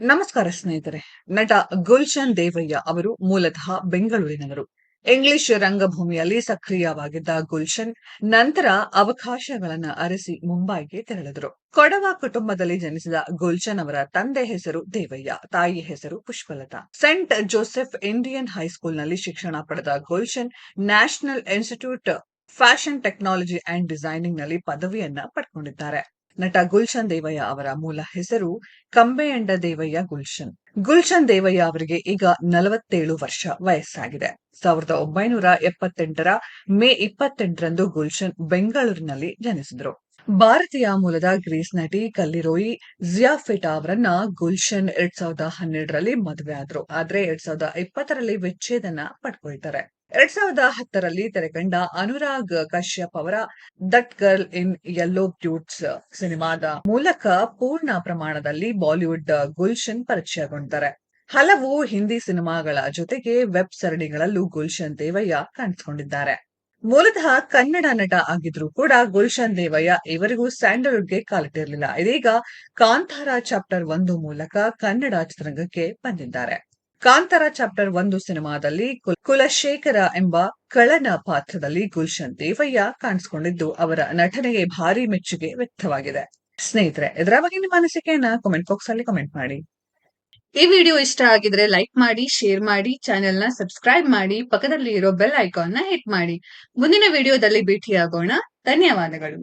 ನಮಸ್ಕಾರ ಸ್ನೇಹಿತರೆ. ನಟ ಗುಲ್ಶನ್ ದೇವಯ್ಯ ಅವರು ಮೂಲತಃ ಬೆಂಗಳೂರಿನವರು. ಇಂಗ್ಲಿಷ್ ರಂಗಭೂಮಿಯಲ್ಲಿ ಸಕ್ರಿಯವಾಗಿದ್ದ ಗುಲ್ಶನ್ ನಂತರ ಅವಕಾಶಗಳನ್ನು ಅರಸಿ ಮುಂಬೈಗೆ ತೆರಳಿದರು. ಕೊಡವ ಕುಟುಂಬದಲ್ಲಿ ಜನಿಸಿದ ಗುಲ್ಶನ್ ಅವರ ತಂದೆ ಹೆಸರು ದೇವಯ್ಯ, ತಾಯಿ ಹೆಸರು ಪುಷ್ಪಲತಾ. ಸೆಂಟ್ ಜೋಸೆಫ್ ಇಂಡಿಯನ್ ಹೈಸ್ಕೂಲ್ನಲ್ಲಿ ಶಿಕ್ಷಣ ಪಡೆದ Gulshan National Institute fashion technology and ಡಿಸೈನಿಂಗ್ನಲ್ಲಿ ಪದವಿಯನ್ನ ಪಡ್ಕೊಂಡಿದ್ದಾರೆ. ನಟ ಗುಲ್ಶನ್ ದೇವಯ್ಯ ಅವರ ಮೂಲ ಹೆಸರು ಕಂಬೆಯಂಡ ದೇವಯ್ಯ ಗುಲ್ಶನ್. ಗುಲ್ಶನ್ ದೇವಯ್ಯ ಅವರಿಗೆ ಈಗ ನಲವತ್ತೇಳು ವರ್ಷ ವಯಸ್ಸಾಗಿದೆ. ಸಾವಿರದ ಒಂಬೈನೂರ ಎಪ್ಪತ್ತೆಂಟರ ಮೇ ಇಪ್ಪತ್ತೆಂಟರಂದು ಗುಲ್ಶನ್ ಬೆಂಗಳೂರಿನಲ್ಲಿ ಜನಿಸಿದರು. ಭಾರತೀಯ ಮೂಲದ ಗ್ರೀಸ್ ನಟಿ, ಕಲ್ಲಿರೋಯಿ ಜಿಯಾಫಿಟಾ ಅವರನ್ನ ಗುಲ್ಶನ್ ಎರಡ್ ಸಾವಿರದ ಹನ್ನೆರಡರಲ್ಲಿ ಮದುವೆ ಆದ್ರು ಆದ್ರೆ ಎರಡ್ ಸಾವಿರದ ಇಪ್ಪತ್ತರಲ್ಲಿ ವಿಚ್ಛೇದನ ಪಡ್ಕೊಳ್ತಾರೆ. ಎರಡ್ ಸಾವಿರದ ಹತ್ತರಲ್ಲಿ ತೆರೆಕಂಡ ಅನುರಾಗ್ ಕಶ್ಯಪ್ ಅವರ that girl in yellow boots ಸಿನಿಮಾದ ಮೂಲಕ ಪೂರ್ಣ ಪ್ರಮಾಣದಲ್ಲಿ ಬಾಲಿವುಡ್ ಗುಲ್ಶನ್ ಪರಿಚಯಗೊಂಡಿದ್ದಾರೆ ಹಲವು ಹಿಂದಿ ಸಿನಿಮಾಗಳ ಜೊತೆಗೆ ವೆಬ್ ಸರಣಿಗಳಲ್ಲೂ ಗುಲ್ಶನ್ ದೇವಯ್ಯ ಕಾಣಿಸಿಕೊಂಡಿದ್ದಾರೆ. ಮೂಲತಃ ಕನ್ನಡ ನಟ ಆಗಿದ್ರೂ ಕೂಡ ಗುಲ್ಶನ್ ದೇವಯ್ಯ ಇವರಿಗೂ ಸ್ಯಾಂಡಲ್ವುಡ್ಗೆ ಕಾಲಿಟ್ಟಿರಲಿಲ್ಲ. ಇದೀಗ ಕಾಂತಾರ ಚಾಪ್ಟರ್ ಒಂದು ಮೂಲಕ ಕನ್ನಡ ಚಿತ್ರರಂಗಕ್ಕೆ ಬಂದಿದ್ದಾರೆ. ಕಾಂತಾರ ಚಾಪ್ಟರ್ ಒಂದು ಸಿನಿಮಾದಲ್ಲಿ ಕುಲಶೇಖರ ಎಂಬ ಕಳನ ಪಾತ್ರದಲ್ಲಿ ಗುಲ್ಶನ್ ದೇವಯ್ಯ ಕಾಣಿಸಿಕೊಂಡಿದ್ದು ಅವರ ನಟನೆಗೆ ಭಾರಿ ಮೆಚ್ಚುಗೆ ವ್ಯಕ್ತವಾಗಿದೆ. ಸ್ನೇಹಿತರೆ, ಇದರ ಬಗ್ಗೆ ನಿಮ್ಮ ಅನಿಸಿಕೆಯನ್ನ ಕಾಮೆಂಟ್ ಬಾಕ್ಸ್ ಅಲ್ಲಿ ಕಮೆಂಟ್ ಮಾಡಿ. ಈ ವಿಡಿಯೋ ಇಷ್ಟ ಆಗಿದ್ರೆ ಲೈಕ್ ಮಾಡಿ ಶೇರ್ ಮಾಡಿ ಚಾನೆಲ್ನ ಸಬ್ಸ್ಕ್ರೈಬ್ ಮಾಡಿ ಪಕ್ಕದಲ್ಲಿ ಇರೋ ಬೆಲ್ ಐಕಾನ್ನ ಹಿಟ್ ಮಾಡಿ. ಮುಂದಿನ ವಿಡಿಯೋದಲ್ಲಿ ಭೇಟಿಯಾಗೋಣ. ಧನ್ಯವಾದಗಳು.